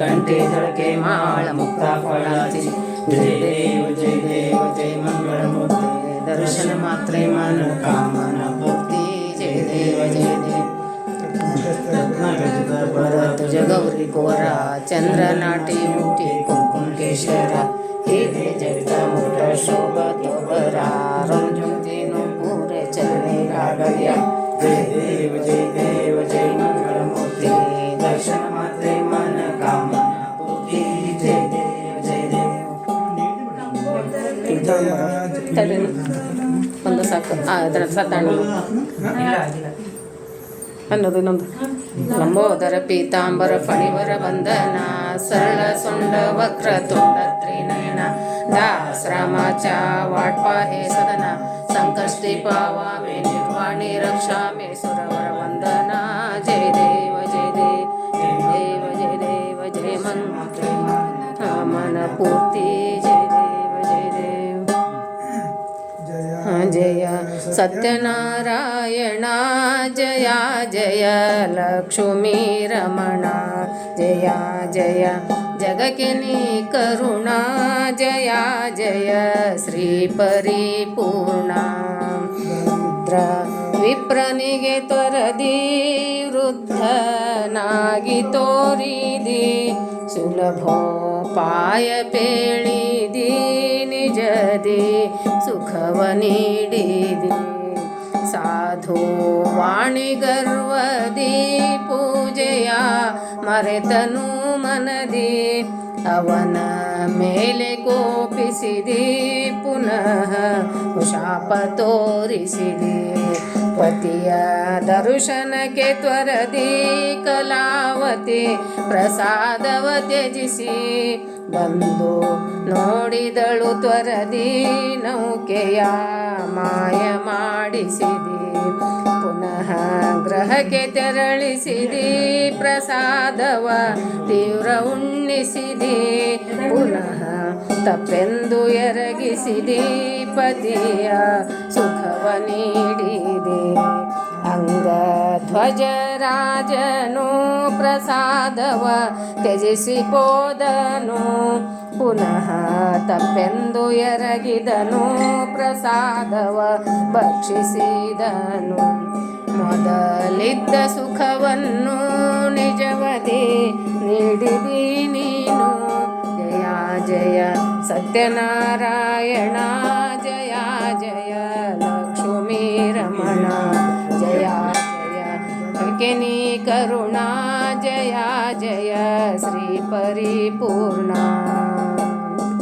कंठे धड़के माळ मुक्ता फळाची जय देव जय देव जय मंगळ मूर्ती दर्शन मात्रे मन कामना भक्ती जय देव जय देव बर तुझ गौरी कोरा चंद्र नाटी मुठी कुंकुम केशरा हे दे जगता मोठा शोभा तो बरा रंजुती नो पुरे चरणे गागल्या जय देव जय देव जय ಒಂದು ಸಾಕು. ಅದರ ಸತ್ತಾಣು ಅನ್ನೋದು ಇನ್ನೊಂದು. ಲಂಬೋದರ ಪೀತಾಂಬರ ಫಣಿವರ ವಂದನ, ಸರಳ ಸೊಂಡ ವಕ್ರ ತುಂಡ ತ್ರಿನಯನ ಹೇ ಸದನ ಸಂಕಷ್ಟಿ ಪಾವಾಮೆ ನಿರ್ವಾಣಿ ರಕ್ಷಾಮೆ ಸುರವರ ವಂದನ. ಜಯ ದೇವ ಜಯ ದೇವ ಜಯ ದೇವ ಜಯ ದೇವ, ಜಯ ಮನ ಪೂರ್ತಿ, ಜಯ ಜಯ ಸತ್ಯನಾರಾಯಣ ಜಯ ಜಯ ಲಕ್ಷ್ಮೀ ರಮಣ ಜಯ ಜಯ ಜಗಕ್ಕೆ ನೀ ಕರುಣ ಜಯ ಜಯ ಶ್ರೀ ಪರಿಪೂರ್ಣ ರುದ್ರ ವಿಪ್ರನಿಗೆ ತೊರದಿ ವೃದ್ಧನಾಗಿ ತೋರಿದಿ ಸುಲಭೋಪಾಯ ಪೇಳಿದಿ ನಿಜದಿ ಸುಖವ ನೀಡಿದಿ ಸಾಧು ವಾಣಿ ಗರ್ವದಿ ಪೂಜೆಯ ಮರೆತನು ಮನದಿ, ಅವನ ಮೇಲೆ ಕೋಪಿಸಿದಿ ಪುನಃ ಶಾಪ ತೋರಿಸಿದಿ. ಪತಿಯ ದರ್ಶನಕ್ಕೆ ತ್ವರದಿ ಕಲಾವತಿ ಪ್ರಸಾದವ ತ್ಯಜಿಸಿ, ಬಂದು ನೋಡಿದಳು ತ್ವರದಿ ನೌಕೆಯ ಮಾಯ ಗ್ರಹಕ್ಕೆ ತೆರಳಿಸಿದಿ, ಪ್ರಸಾದವ ತೀವ್ರ ಉಣ್ಣಿಸಿದಿ, ಪುನಃ ತಪ್ಪೆಂದು ಎರಗಿಸಿದಿ, ಪತಿಯ ಸುಖವ ನೀಡಿದೆ. ಅಂಗಧ್ವಜ ರಾಜನು ಪ್ರಸಾದವ ತ್ಯಜಿಸಿ ಹೋದನು ಪುನಃ ತಪ್ಪೆಂದು ಎರಗಿದನು, ಪ್ರಸಾದವ ಭಕ್ಷಿಸಿದನು. ಮೊದಲಿದ್ದ ಸುಖವನ್ನು ನಿಜವದಿ ನೀಡಿದಿ ನೀನು ಜಯ ಜಯ ಸತ್ಯನಾರಾಯಣ ಜಯ ಜಯ ಲಕ್ಷ್ಮೀ ರಮಣ ಜಯ ಜಯ ಕಲ್ಕೆನಿ ಕರುಣಾ ಜಯ ಜಯ ಶ್ರೀ ಪರಿಪೂರ್ಣ